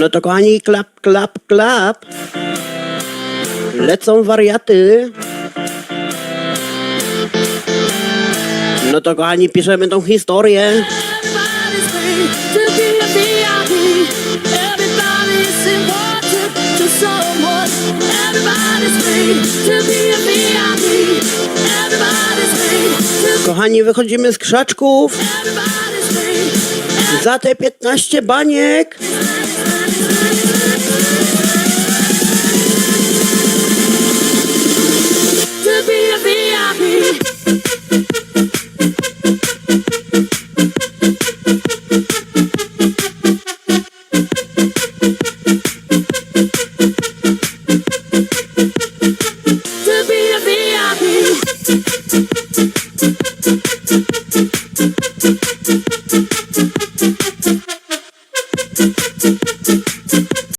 No to kochani, klap, klap, klap. Lecą wariaty. No to kochani, piszemy tą historię. Kochani, wychodzimy z krzaczków za te 15 baniek. Thank you. Thank you.